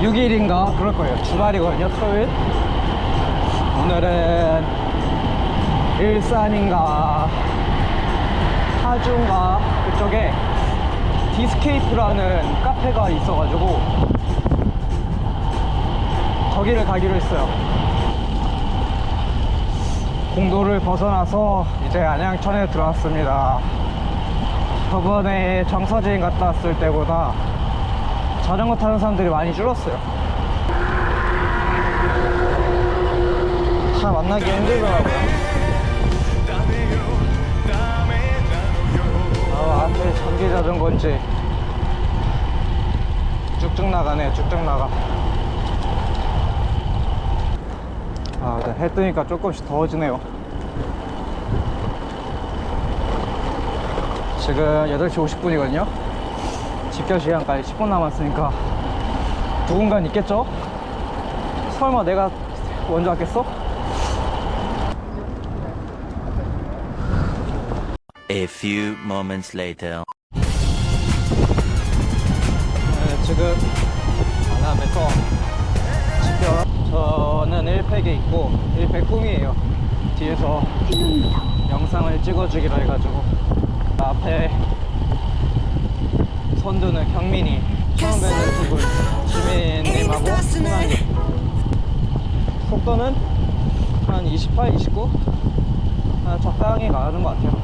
6일인가? 그럴 거예요. 주말이거든요 토요일. 오늘은 일산인가? 파주인가? 그쪽에 디스케이프라는 카페가 있어가지고 거기를 가기로 했어요. 공도를 벗어나서 이제 안양천에 들어왔습니다. 저번에 정서진 갔다 왔을 때보다 자전거 타는 사람들이 많이 줄었어요. 차 만나기 힘들더라고요. 아, 앞에 전기 자전거인지. 쭉쭉 나가네 쭉쭉 나가. 아, 네, 해 뜨니까 조금씩 더워지네요. 지금 8시 50분이거든요 집결 시간까지 10분 남았으니까 누군가 있겠죠? 설마 내가 먼저 왔겠어? A few moments later. 네, 지금 안암에서 집결 저는 1팩에 있고 1팩 꿈이에요 뒤에서 영상을 찍어주기로 해가지고 앞에 선두는 경민이 처음 뵙는 두분 지민님하고 승환님 속도는 한 28, 29 아, 적당히 가는 것 같아요.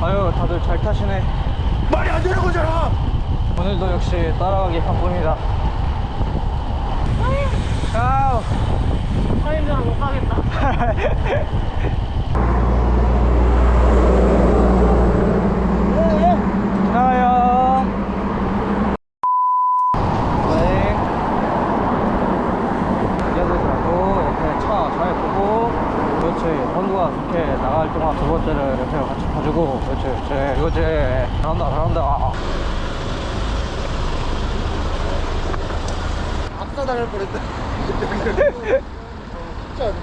아유 다들 잘 타시네. 말이 안 되는 거잖아. 오늘도 역시 따라가기 바쁩니다 아우 타임즈는 못 가겠다. 네 나갈 앞서 당할 뻔했다. 진짜 안 돼.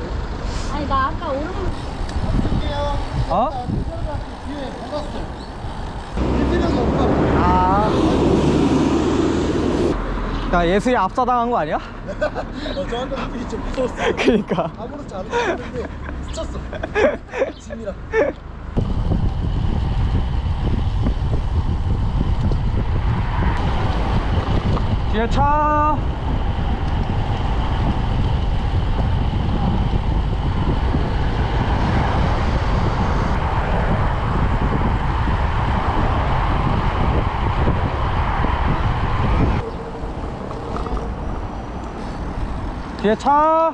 아니 나 아까 오른 할게요. 어? 뒤에. 일진형이 없다. 아. 야, 예술이 압사당한 거 아니야? 어, 저한테 눈빛이 좀 무서웠어. 그니까. 아무렇지 않았는데 스쳤어. 짐이랑. 뒤에 차. 뒤에 차.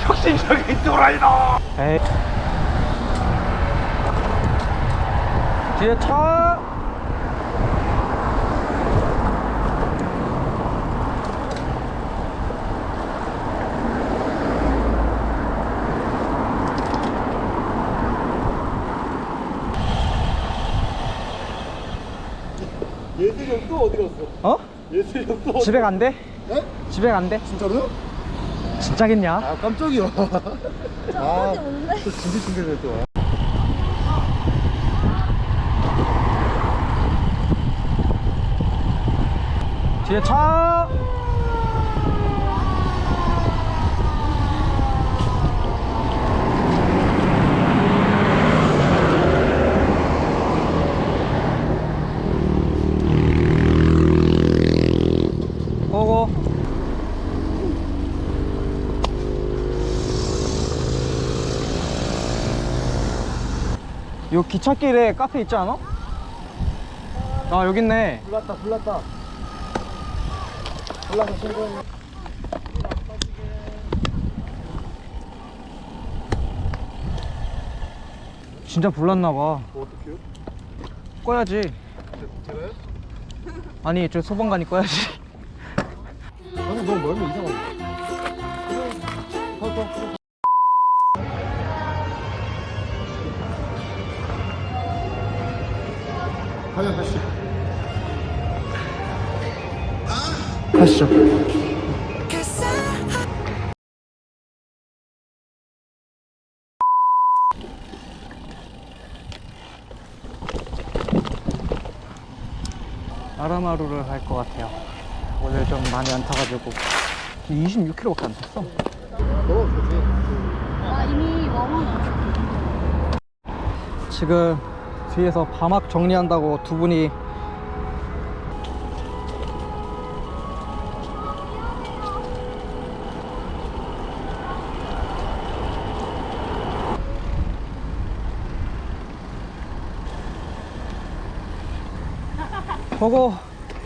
혁신적인 또라이다. 에이. 뒤에 차. 또 어디 갔어? 어? 예슬이 형또 어디 집에 간대? 네? 집에 간대? 진짜로요? 진짜겠냐? 아 깜짝이야. 아? 또 준비 준비를 또. 뒤에 차. 고고. 요 기찻길에 카페 있지 않아? 아 여기 있네 불났다 불났다. 불나서 신고했네. 진짜 불났나봐 뭐 어떡해요? 꺼야지 제가요? 아니 저 소방관이 꺼야지 아니 너무 멀면 이상한 가시죠. 아라마루를 할 것 같아요. 오늘 좀 많이 안 타가지고 26km밖에 안 탔어. 지금 뒤에서 바막 정리한다고 두 분이 보고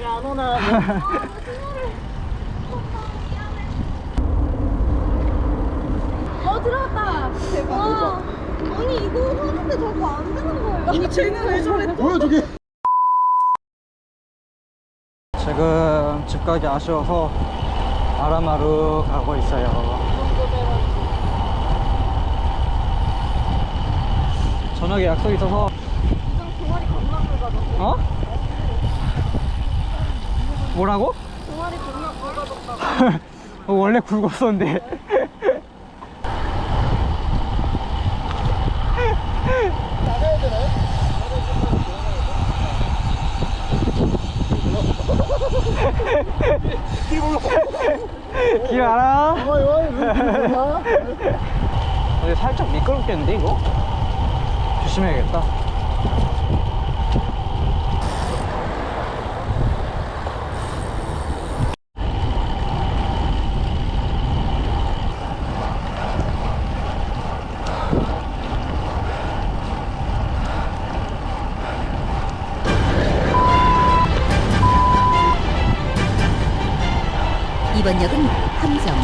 야안 오나. 어 들어왔다. 대박. 아니 이거 하는데 저거 안 되는 거예요. 아니 쟤는 왜 저래? 뭐야 저게? 지금 집 가기 아쉬워서 아라마루 가고 있어요. 저녁에 약속 있어서. 어? 뭐라고? 동아리 강남 가자졌다고. 어, 원래 굵었었는데 길 알아? 근데 살짝 미끄럽겠는데 이거? 조심해야겠다 이번 역은 함정,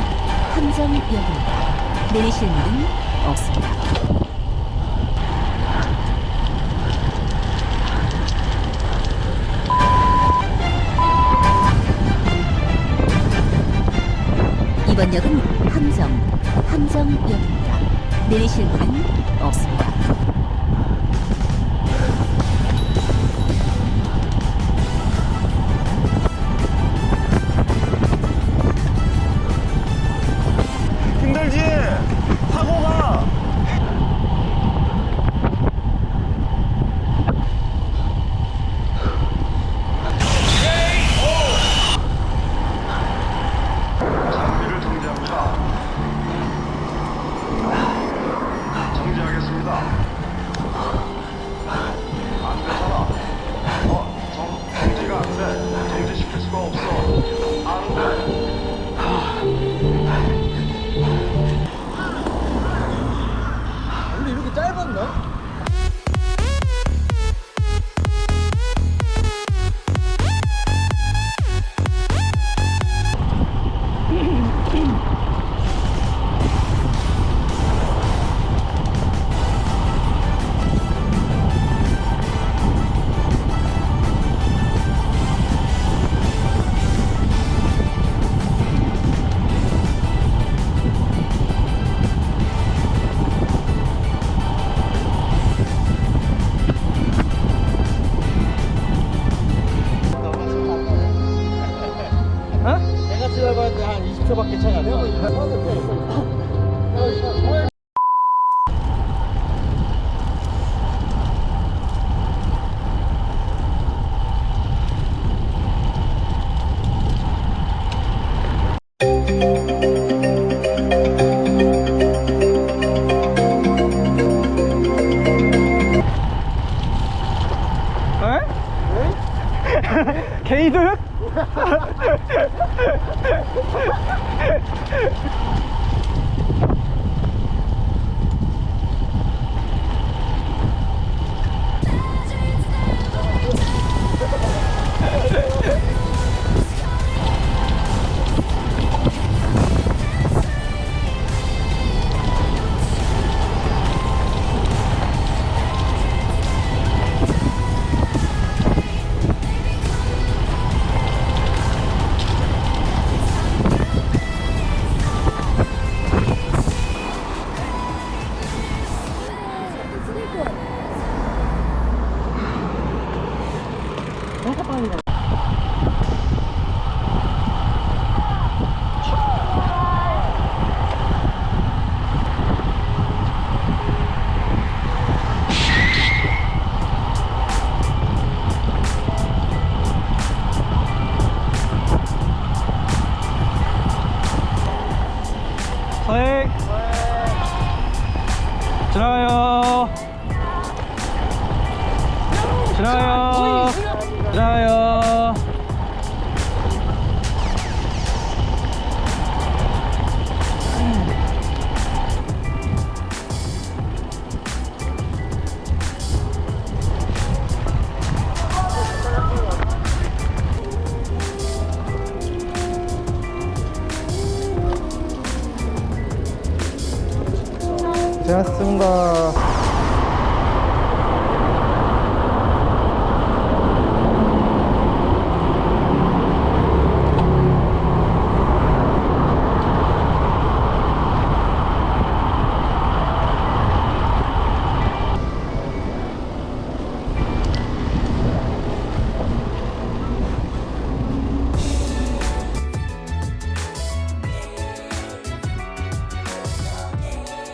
함정역입니다. 내리실 문은 없습니다. 이번 역은 함정, 함정역입니다. 내리실 문은 없습니다. 5m밖에 차이 안 돼요. 개이득? 고생하셨습니다.